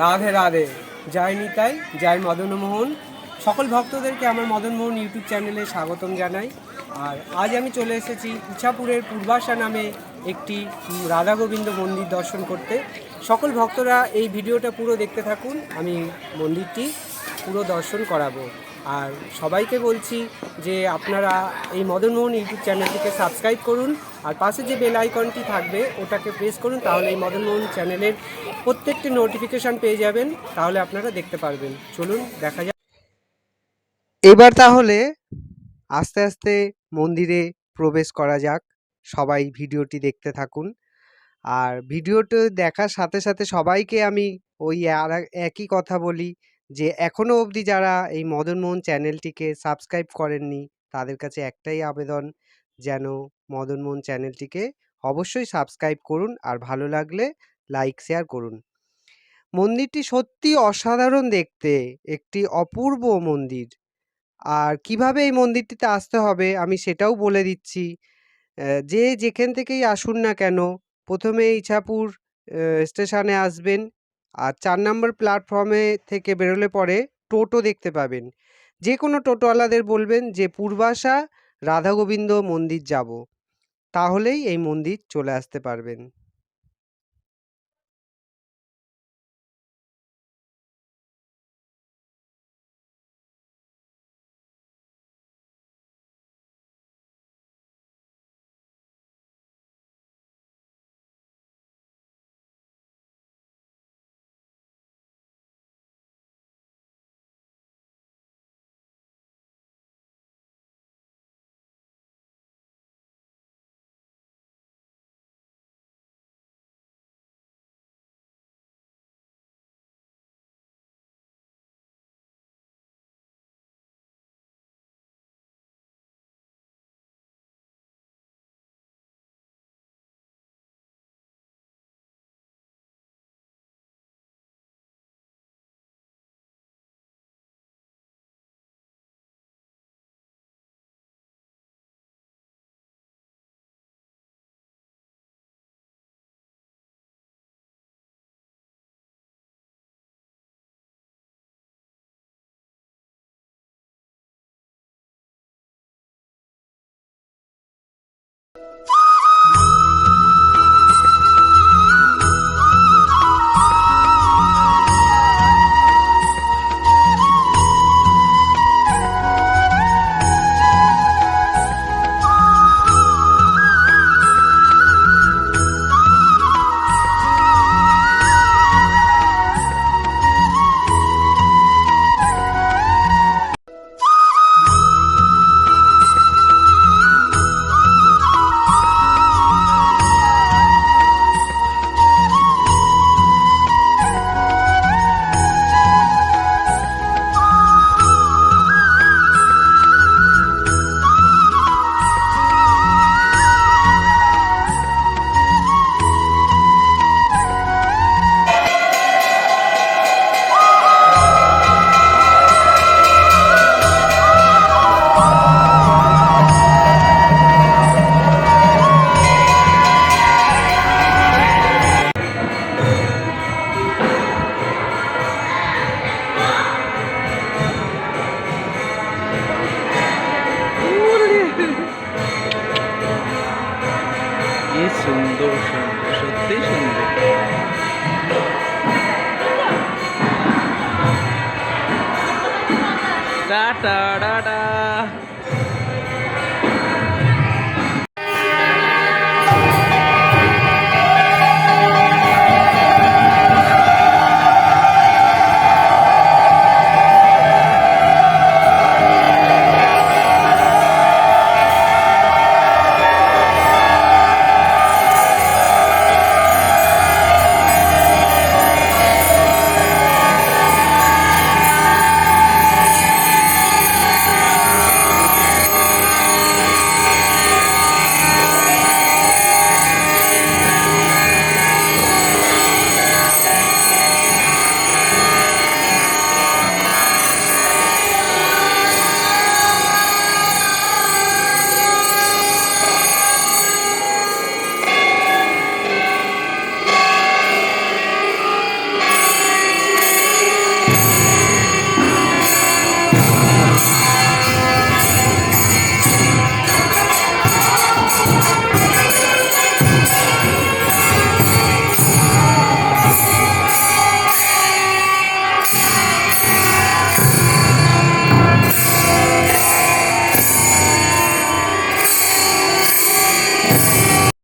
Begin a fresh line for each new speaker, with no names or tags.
রাধে রাধে। জয় নিতাই, জয় মদনমোহন। সকল ভক্তদেরকে আমার মদনমোহন ইউটিউব চ্যানেলে স্বাগতম জানাই। আর আজ আমি চলে এসেছি ইছাপুরের পূর্বাশা নামে একটি রাধা গোবিন্দ মন্দির দর্শন করতে। সকল ভক্তরা এই ভিডিওটা পুরো দেখতে থাকুন। আমি মন্দিরটি পুরো দর্শন করাবো। আর সবাইকে বলছি যে আপনারা এই মদনমোহন ইউটিউব চ্যানেলটিকে সাবস্ক্রাইব করুন, আর পাশে যে বেল আইকনটি থাকবে, ওটাকে প্রেস করুন, তাহলে এই মদনমোহন চ্যানেলের প্রত্যেকটি নোটিফিকেশান পেয়ে যাবেন, তাহলে আপনারা দেখতে পারবেন। চলুন, দেখা যাক। এবার তাহলে আস্তে আস্তে মন্দিরে প্রবেশ করা যাক। সবাই ভিডিওটি দেখতে থাকুন। আর ভিডিওটি দেখার সাথে সাথে সবাইকে আমি ওই একই কথা বলি যে এখনও অবধি যারা এই মদনমোহন চ্যানেলটিকে সাবস্ক্রাইব করেননি, তাদের কাছে একটাই আবেদন, যেন মদনমোহন চ্যানেলটিকে অবশ্যই সাবস্ক্রাইব করুন আর ভালো লাগলে লাইক, শেয়ার করুন। মন্দিরটি সত্যি অসাধারণ দেখতে, একটি অপূর্ব মন্দির। আর কীভাবে এই মন্দিরটিতে আসতে হবে আমি সেটাও বলে দিচ্ছি। যে যেখান থেকেই আসুন না কেন, প্রথমে ইছাপুর স্টেশনে আসবেন। আর চার নম্বর প্ল্যাটফর্মে থেকে বেরোলে পরে টোটো দেখতে পাবেন। যে কোনো টোটোওয়ালাদের বলবেন যে, পূর্বাশা, রাধাগোবিন্দ মন্দির যাব। তাহলেই এই মন্দির চলে আসতে পারবেন।
সুন্দর সুন্দর সত্যি সুন্দর। Tata tata